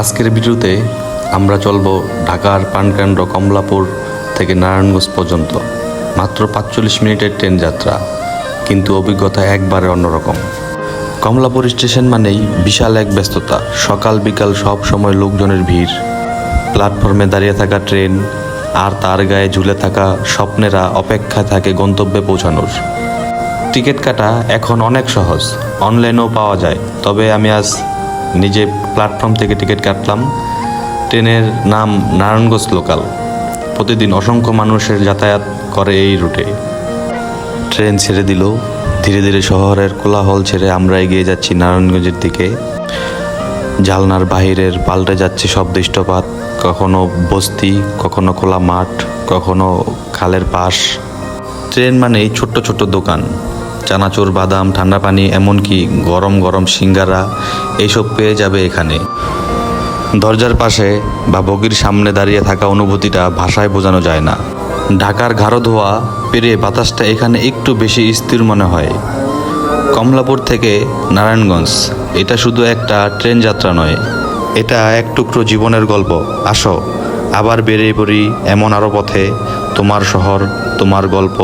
আজকের ভিডিওতে আমরা চলব ঢাকার পানকান্ড কমলাপুর থেকে নারায়ণগঞ্জ পর্যন্ত। মাত্র পাঁচচল্লিশ মিনিটের ট্রেন যাত্রা, কিন্তু অভিজ্ঞতা একবারে অন্যরকম। কমলাপুর স্টেশন মানেই বিশাল এক ব্যস্ততা। সকাল বিকাল সব সময় লোকজনের ভিড়। প্ল্যাটফর্মে দাঁড়িয়ে থাকা ট্রেন আর তার গায়ে ঝুলে থাকা স্বপ্নেরা অপেক্ষায় থাকে গন্তব্যে পৌঁছানোর। টিকিট কাটা এখন অনেক সহজ। অনলাইনেও পাওয়া যায়। তবে আমি আজ নিজে প্ল্যাটফর্ম থেকে টিকিট কাটলাম। ট্রেনের নাম নারায়ণগঞ্জ লোকাল প্রতিদিন অসংখ্য মানুষের যাতায়াত করে এই রুটে। ট্রেন ছেড়ে দিল। ধীরে ধীরে শহরের কোলাহল ছেড়ে আমরা এগিয়ে যাচ্ছি নারায়ণগঞ্জের দিকে। জালনার বাহিরের পাল্টে যাচ্ছে সব দৃষ্টপাত। কখনো বস্তি, কখনো খোলা মাঠ, কখনো খালের পাশ। ট্রেন মানেই ছোট্ট ছোট্ট দোকান। চানাচুর, বাদাম, ঠান্ডা পানি, এমনকি গরম গরম সিঙ্গারা, এইসব পেয়ে যাবে এখানে। দরজার পাশে বা বগির সামনে দাঁড়িয়ে থাকা অনুভূতিটা ভাষায় বোঝানো যায় না। ঢাকার ঘাড়ো ধোয়া পেরিয়ে বাতাসটা এখানে একটু বেশি স্থির মনে হয়। কমলাপুর থেকে নারায়ণগঞ্জ, এটা শুধু একটা ট্রেন যাত্রা নয়, এটা এক টুকরো জীবনের গল্প। আসো, আবার বেরিয়ে পড়ি এমন আরও পথে, তোমার শহর, তোমার গল্প।